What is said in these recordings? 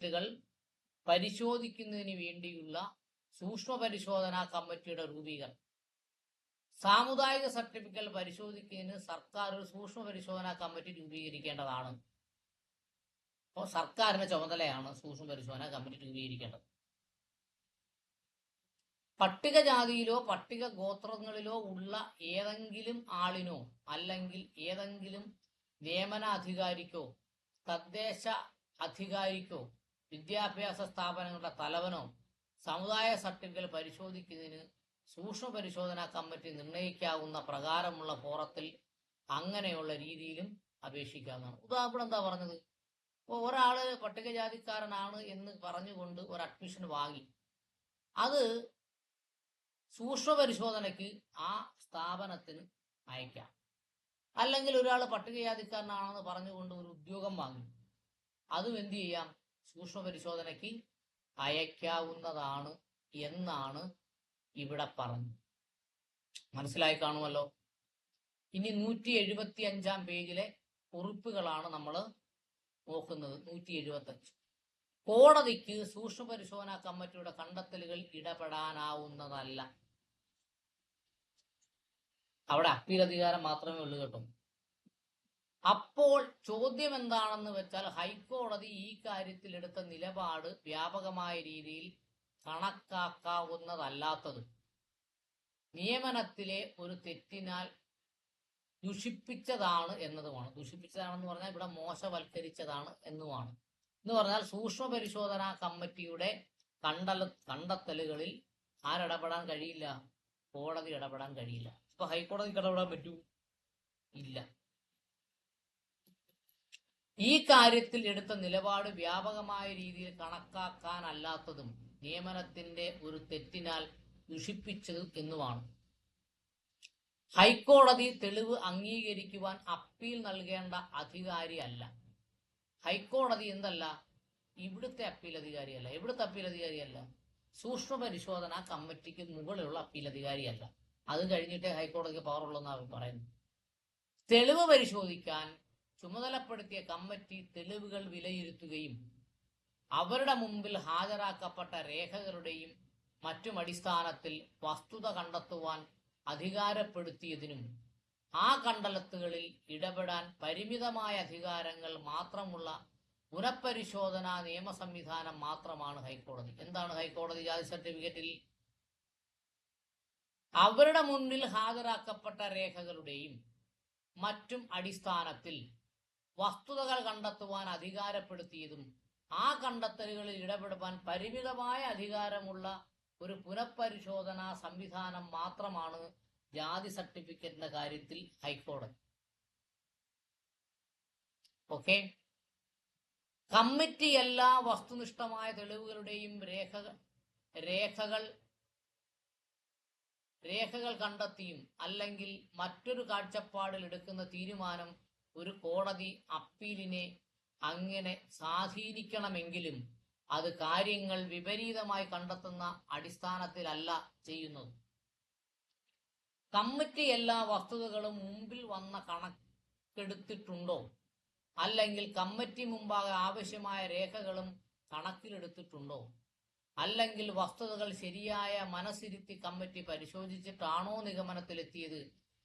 സർട്ടിഫിക്കറ്റുകൾ പരിശോധിക്കുന്നതിന് വേണ്ടിയുള്ള സൂക്ഷ്മ പരിശോധനാ കമ്മിറ്റിയുടെ രൂപീകരണം. സാമുദായിക സർട്ടിഫിക്കറ്റ് പരിശോധിക്കുന്നതിന് സർക്കാർ ഒരു സൂക്ഷ്മ പരിശോധനാ കമ്മിറ്റി രൂപീകരിക്കേണ്ടതാണ്. അപ്പോൾ സർക്കാരിന്റെ ചുമതലയാണ് സൂക്ഷ്മ പരിശോധനാ കമ്മിറ്റി രൂപീകരിക്കേണ്ടത്. പട്ടികജാതിയിലോ പട്ടിക ഗോത്രങ്ങളിലോ ഉള്ള ഏതെങ്കിലും ആളിനോ അല്ലെങ്കിൽ ഏതെങ്കിലും നിയമനാധികാരിക്കോ തദ്ദേശ അധികാരിക്കോ വിദ്യാഭ്യാസ സ്ഥാപനങ്ങളുടെ തലവനോ സമുദായ സർട്ടിഫിക്കറ്റ് പരിശോധിക്കുന്നതിന് സൂക്ഷ്മ പരിശോധനാ കമ്മിറ്റി നിർണയിക്കാവുന്ന പ്രകാരമുള്ള ഫോറത്തിൽ അങ്ങനെയുള്ള രീതിയിലും അപേക്ഷിക്കാവുന്നതാണ്. ഉദാഹരണം എന്താ പറഞ്ഞത്? ഇപ്പോൾ ഒരാൾ പട്ടികജാതിക്കാരനാണ് എന്ന് പറഞ്ഞുകൊണ്ട് ഒരു അഡ്മിഷൻ വാങ്ങി. അത് സൂക്ഷ്മ പരിശോധനയ്ക്ക് ആ സ്ഥാപനത്തിന് അയക്കാം. അല്ലെങ്കിൽ ഒരാൾ പട്ടികജാതിക്കാരനാണെന്ന് പറഞ്ഞുകൊണ്ട് ഒരു ഉദ്യോഗം വാങ്ങി. അതും എന്ത് ചെയ്യാം? സൂക്ഷ്മ പരിശോധനയ്ക്ക് അയക്കാവുന്നതാണ് എന്നാണ് ഇവിടെ പറഞ്ഞു മനസ്സിലായി കാണുമല്ലോ? ഇനി നൂറ്റി എഴുപത്തി അഞ്ചാം പേജിലെ കുറിപ്പുകളാണ് നമ്മൾ നോക്കുന്നത്. നൂറ്റി എഴുപത്തി അഞ്ച് കോടതിക്ക് സൂക്ഷ്മ പരിശോധനാ കമ്മിറ്റിയുടെ കണ്ടെത്തലുകൾ ഇടപെടാനാവുന്നതല്ല. അവിടെ അപ്പീൽ അധികാരം മാത്രമേ ഉള്ളൂ കേട്ടോ. അപ്പോൾ ചോദ്യം എന്താണെന്ന് വെച്ചാൽ ഹൈക്കോടതി ഈ കാര്യത്തിൽ എടുത്ത നിലപാട് വ്യാപകമായ രീതിയിൽ കണക്കാക്കാവുന്നതല്ലാത്തത്. നിയമനത്തിലെ ഒരു തെറ്റിനാൽ ദുഷിപ്പിച്ചതാണ് എന്നതുമാണ്. ദുഷിപ്പിച്ചതാണെന്ന് പറഞ്ഞാൽ ഇവിടെ മോശവൽക്കരിച്ചതാണ് എന്നുമാണ്. എന്ന് പറഞ്ഞാൽ സൂക്ഷ്മ പരിശോധനാ കമ്മിറ്റിയുടെ കണ്ടല കണ്ടെത്തലുകളിൽ ആരിടപെടാൻ കഴിയില്ല കോടതി ഇടപെടാൻ കഴിയില്ല. ഇപ്പൊ ഹൈക്കോടതിക്ക് ഇടപെടാൻ പറ്റൂ? ഇല്ല. ഈ കാര്യത്തിൽ എടുത്ത നിലപാട് വ്യാപകമായ രീതിയിൽ കണക്കാക്കാനല്ലാത്തതും നിയമനത്തിന്റെ ഒരു തെറ്റിനാൽ ദുഷിപ്പിച്ചത് എന്നുമാണ്. ഹൈക്കോടതി തെളിവ് അംഗീകരിക്കുവാൻ അപ്പീൽ നൽകേണ്ട അധികാരിയല്ല. ഹൈക്കോടതി എന്തല്ല? ഇവിടുത്തെ അപ്പീൽ അധികാരിയല്ല. ഇവിടുത്തെ അപ്പീൽ അധികാരിയല്ല? സൂക്ഷ്മ പരിശോധന കമ്മിറ്റിക്ക് മുകളിലുള്ള അപ്പീൽ അധികാരിയല്ല. അത് കഴിഞ്ഞിട്ടേ ഹൈക്കോടതിക്ക് പവർ ഉള്ളെന്നാണ് പറയുന്നത്. തെളിവ് പരിശോധിക്കാൻ ചുമതലപ്പെടുത്തിയ കമ്മിറ്റി തെളിവുകൾ വിലയിരുത്തുകയും അവരുടെ മുമ്പിൽ ഹാജരാക്കപ്പെട്ട രേഖകളുടെയും മറ്റും അടിസ്ഥാനത്തിൽ വസ്തുത കണ്ടെത്തുവാൻ അധികാരപ്പെടുത്തിയതിനും ആ കണ്ടലത്തുകളിൽ ഇടപെടാൻ പരിമിതമായ അധികാരങ്ങൾ മാത്രമുള്ള പുനഃപരിശോധനാ നിയമ സംവിധാനം മാത്രമാണ് ഹൈക്കോടതി. എന്താണ് ഹൈക്കോടതി ജാതി സർട്ടിഫിക്കറ്റിൽ? അവരുടെ മുന്നിൽ ഹാജരാക്കപ്പെട്ട രേഖകളുടെയും മറ്റും അടിസ്ഥാനത്തിൽ വസ്തുതകൾ കണ്ടെത്തുവാൻ അധികാരപ്പെടുത്തിയതും ആ കണ്ടെത്തലുകളിൽ ഇടപെടുവാൻ പരിമിതമായ അധികാരമുള്ള ഒരു പുനഃപരിശോധനാ സംവിധാനം മാത്രമാണ് ജാതി സർട്ടിഫിക്കറ്റിന്റെ കാര്യത്തിൽ ഹൈക്കോടതി. ഓക്കെ? കമ്മിറ്റി എല്ലാ വസ്തുനിഷ്ഠമായ തെളിവുകളുടെയും രേഖ രേഖകൾ രേഖകൾ കണ്ടെത്തിയും അല്ലെങ്കിൽ മറ്റൊരു കാഴ്ചപ്പാടിൽ എടുക്കുന്ന തീരുമാനം ഒരു കോടതി അപ്പീലിനെ അങ്ങനെ സ്വാധീനിക്കണമെങ്കിലും അത് കാര്യങ്ങൾ വിപരീതമായി കണ്ടെത്തുന്ന അടിസ്ഥാനത്തിലല്ല ചെയ്യുന്നത്. കമ്മിറ്റി എല്ലാ വസ്തുതകളും മുമ്പിൽ വന്ന കണക്കെടുത്തിട്ടുണ്ടോ? അല്ലെങ്കിൽ കമ്മിറ്റി മുമ്പാകെ ആവശ്യമായ രേഖകളും കണക്കിലെടുത്തിട്ടുണ്ടോ? അല്ലെങ്കിൽ വസ്തുതകൾ ശരിയായ മനസ്സിരുത്തി കമ്മിറ്റി പരിശോധിച്ചിട്ടാണോ നിഗമനത്തിലെത്തിയത്?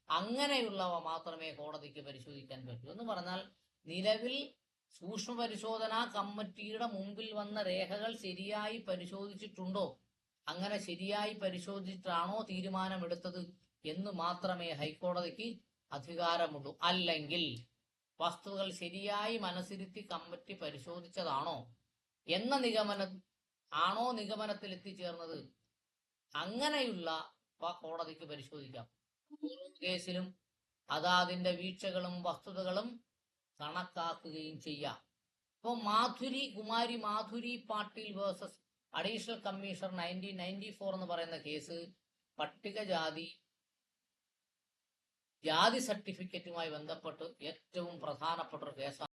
അങ്ങനെയുള്ളവ മാത്രമേ കോടതിക്ക് പരിശോധിക്കാൻ പറ്റൂ എന്ന് പറഞ്ഞാൽ നിലവിൽ സൂക്ഷ്മ പരിശോധനാ കമ്മിറ്റിയുടെ മുമ്പിൽ വന്ന രേഖകൾ ശരിയായി പരിശോധിച്ചിട്ടുണ്ടോ? അങ്ങനെ ശരിയായി പരിശോധിച്ചിട്ടാണോ തീരുമാനമെടുത്തത് എന്ന് മാത്രമേ ഹൈക്കോടതിക്ക് അധികാരമുള്ളൂ. അല്ലെങ്കിൽ വസ്തുതകൾ ശരിയായി മനസ്സിരുത്തി കമ്മിറ്റി പരിശോധിച്ചതാണോ? എന്ന നിഗമന ആണോ നിഗമനത്തിൽ എത്തിച്ചേർന്നത് അങ്ങനെയുള്ള കോടതിക്ക് പരിശോധിക്കാം. കേസിലും അതാതിന്റെ വീഴ്ചകളും വസ്തുതകളും കണക്കാക്കുകയും ചെയ്യാം. ഇപ്പോൾ Madhuri Kumari Madhuri Patil versus additional commissioner nineteen ninety four എന്ന് പറയുന്ന കേസ് പട്ടികജാതി ജാതി സർട്ടിഫിക്കറ്റുമായി ബന്ധപ്പെട്ട് ഏറ്റവും പ്രധാനപ്പെട്ട ഒരു കേസാണ്.